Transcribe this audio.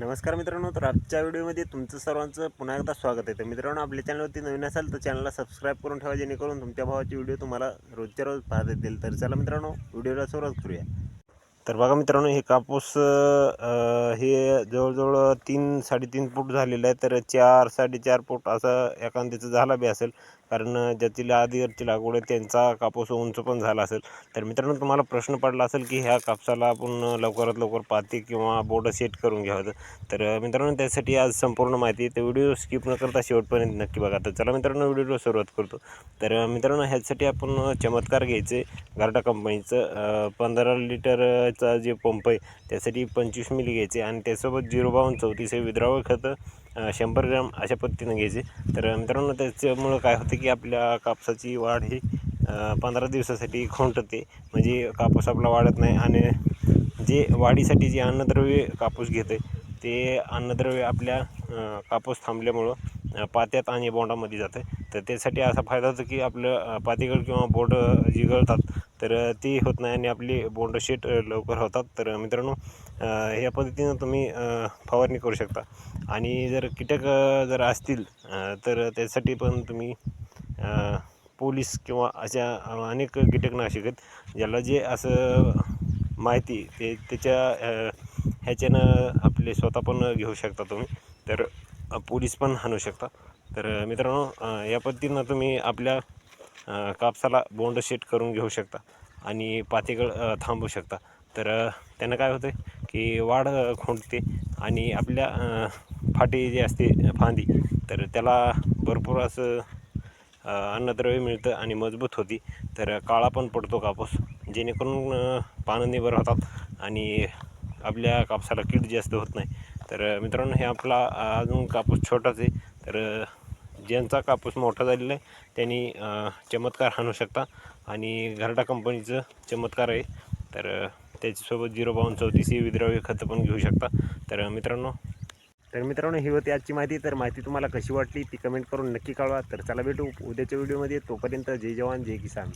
नमस्कार मित्रांनो तर आजच्या व्हिडिओमध्ये तुमचं सर्वांचं पुन्हा एकदा स्वागत आहे. तर मित्रांनो आपल्या चॅनलवरती नवीन असाल तर चॅनलला सबस्क्राईब करून ठेवा जेणेकरून तुमच्या भावाचे व्हिडिओ तुम्हाला रोजच्या रोज पाहता येतील. तर चला मित्रांनो व्हिडिओला सुरुवात करूया. तर बघा मित्रांनो हे कापूस हे जवळजवळ तीन साडेतीन फूट झालेलं आहे. तर चार साडेचार फूट असं एखाद्याचं झाला बी असेल. कारण ज्याची आधीवरची लागवड आहे त्यांचा कापूस उंच पण झाला असेल. तर मित्रांनो तुम्हाला प्रश्न पडला असेल की ह्या कापसाला आपण लवकरात लवकर पाती किंवा बोर्ड सेट करून घ्यावं. तर मित्रांनो त्यासाठी आज संपूर्ण माहिती आहे. तर व्हिडिओ स्किप न करता शेवटपर्यंत नक्की बघा. तर चला मित्रांनो व्हिडिओला सुरुवात करतो. तर मित्रांनो ह्यासाठी आपण चमत्कार घ्यायचे. गार्डा कंपनीचं पंधरा लिटर लिटरचा जे पंप आहे त्यासाठी पंचवीस मिली घ्यायचे आणि त्यासोबत झिरो बावन्न चौतीस हे विद्रावळ खतं शंभर ग्रॅम अशा पद्धतीनं घ्यायचे. तर मित्रांनो त्याच्यामुळं काय होतं की आपल्या कापसाची वाढ ही पंधरा दिवसासाठी खोंटते. म्हणजे कापूस आपला वाढत नाही आणि जे वाढीसाठी जे अन्नद्रव्य कापूस घेतं ते अन्नद्रव्य आपल्या कापूस थांबल्यामुळं पात्यात आणि बोंडामध्ये जातं तर त्यासाठी असा फायदा होतो की आपलं पातीगळ किंवा बोट जी गळतात तर ती होत नाही आणि आपली बोंडशीट लवकर होतात. तर मित्रांनो ह्या पद्धतीनं तुम्ही फवारणी करू शकता. आणि जर कीटक जर असतील तर त्यासाठी पण तुम्ही पोलीस किंवा अशा अनेक कीटकनाशक आहेत ज्याला जे असं माहिती ते त्याच्या ह्याच्यानं आपले स्वतः पण घेऊ शकता तुम्ही. तर पोलीस पण आणू शकता. तर मित्रांनो या पद्धतीनं तुम्ही आपल्या कापसाला बोंड शेट करून घेऊ शकता आणि पातेगळ थांबू थांबवू शकता. तर त्यांना त्यानं काय होतं की वाढ खुंटते आणि आपल्या फाटी जी असते फांदी तर त्याला भरपूर असं अन्नद्रव्य मिळतं आणि मजबूत होती. तर काळा पण पडतो कापूस जेणेकरून पानं निबर होतात आणि आपल्या कापसाला कीड जास्त होत नाही. तर मित्रांनो हे आपला अजून कापूस छोटाच आहे. तर ज्यांचा कापूस मोठा झालेला आहे त्यांनी चमत्कार आणू शकता. आणि घरडा कंपनीचं चमत्कार आहे. तर त्याच्यासोबत झिरो बावन्न चौतीस ही विद्राव्य खतं पण घेऊ शकता. तर मित्रांनो तर मित्रांनो ही होती आजची माहिती. तर माहिती तुम्हाला कशी वाटली ती कमेंट करून नक्की कळवा. तर चला भेटू. उद्याच्या व्हिडिओमध्ये तोपर्यंत जय जवान जय किसान.